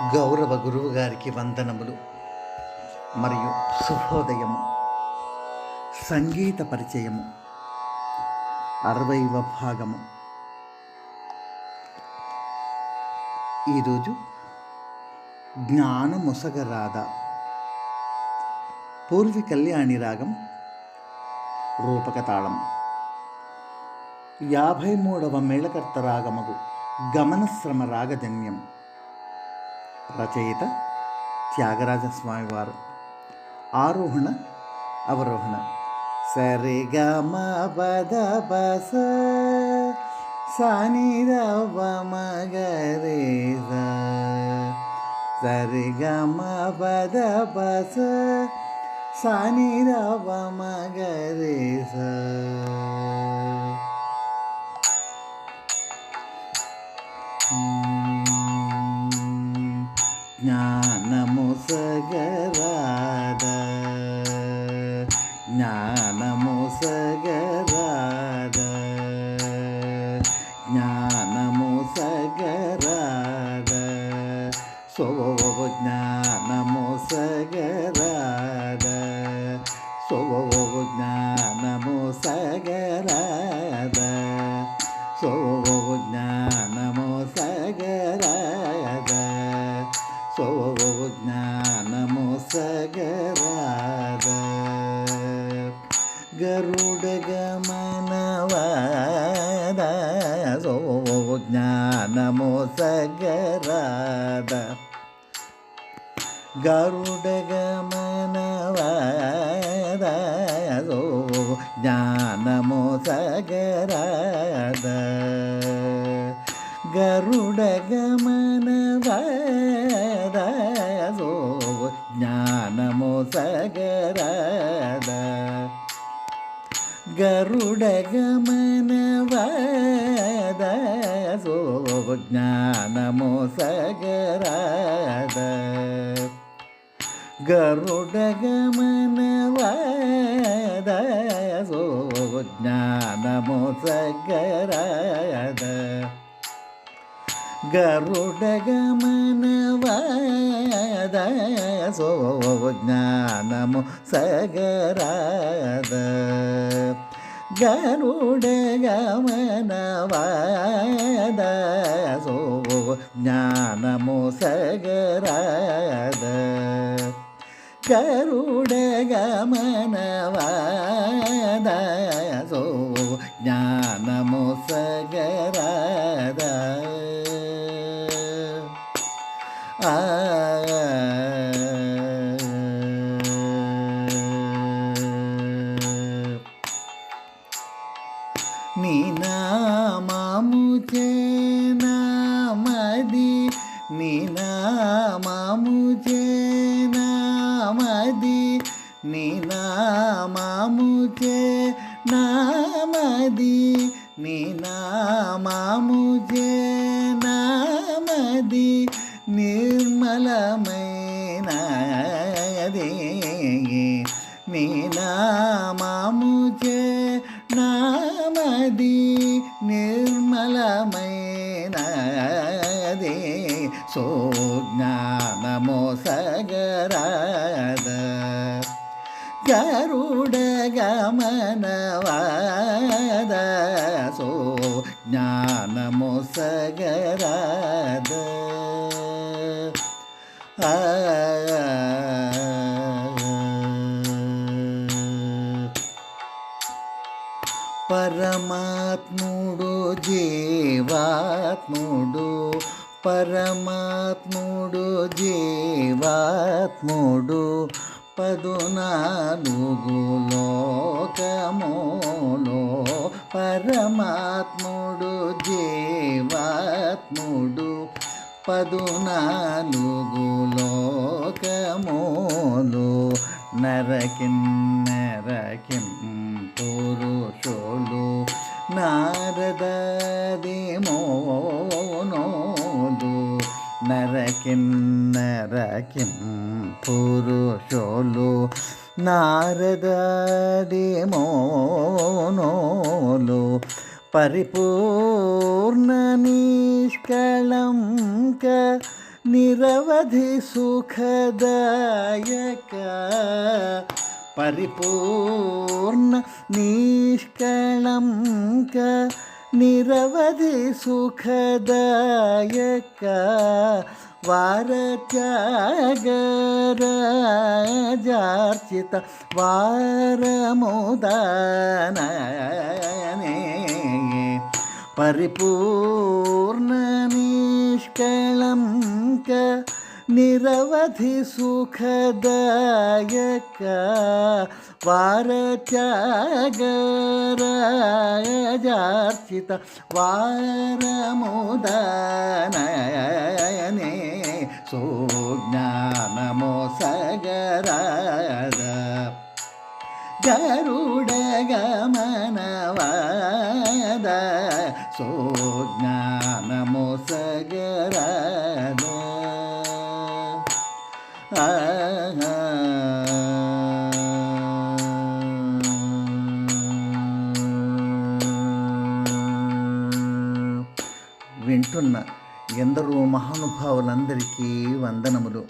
గౌరవ గురువు గారికి వందనములు. మరియు శుభోదయము. సంగీత పరిచయము. అరవైవ భాగము. ఈరోజు జ్ఞానముసగరాధ. పూర్వి కళ్యాణి రాగం రూపక తాళం యాభై మూడవ మేళకర్త రాగమగు గమనశ్రమ రాగజన్యం. రచయిత త్యాగరాజ స్వామివారు ఆరోహణ అవరోహణ సరిగమ పద బస సనిదవ మగరే సరిగమ పద బస సనిదవ మగరే Mm. ಜ್ಞಾನ ಮುಸಗರಾದ ಜ್ಞಾನ ಪಾದ ಗರುಡ ಗಮನವಾದ ಸೋ ಜ್ಞಾನ ಮೋಸಗರಾದ ಗರುಡ ಗಮನವಾದ ಸೋ ಜ್ಞಾನ ಮೋಸಗರಾದ ಗರುಡ ಗಮನವಾದ ಸೋ ಜ್ಞಾನಮೋ ಸಗರಾದ ಗರುಡ ಗಮನವಾದ ಸೋ ಜ್ಞಾನಮೋ ಸಗರಾದ ಗರುಡ ಗಮನವಾದ ಸೋ ಜ್ಞಾನಮೋ ಸಗರಾದ ಗರುಡಗಮನವಾದ ಸೋ ಜ್ಞಾನಮು ಸಗರಾದ ಗರುಡಗಮನವಾದ ಸೋ ಜ್ಞಾನಮು ಸಗರಾದ ಗರುಡಗಮನವಾದ ಸೋ ಜ್ಞಾನಮು ಸಗರಾದ నీ నామము చేనామది నీ నామము చేనామది నీ నామము చేనామది నీ నామము చేనామది నిర్మలమైనది నీ ಸೋಜ್ಞಾನಮೋಸಗರಾದ ಗರುಡ ಗಮನವಾದ ಸೋ ಜ್ಞಾನಮೋಸಗರಾದ ಆ పరమాత్ముడు జీవాత్ముడు పరమాత్ముడు జీవాత్ముడు పదునాలుగు లోకములో పరమాత్ముడు జీవాత్ముడు పదునాలుగు లోకములు నరకిన్ నరకిన్ పురుషులు నారదది మోనోలు నరకిం నరకిం పురుషోలు నారదడి మోనోలు పరిపూర్ణ నిష్కళంక నిరవధి సుఖదాయక పరిపూర్ణ నిష్కళంక నిరవధి సుఖదాయక वरत्यागरजार्चित वरमुदनयने परिपूर्णनिष्कलं च निरवधिसुखदायक वारचगरजार्चित वारमुदनय సోజ్ఞానమో సగరాద గరుడగమనవాద సోజ్ఞానమో సగరాద వింటున్నా. ఎందరో మహానుభావులందరికీ వందనములు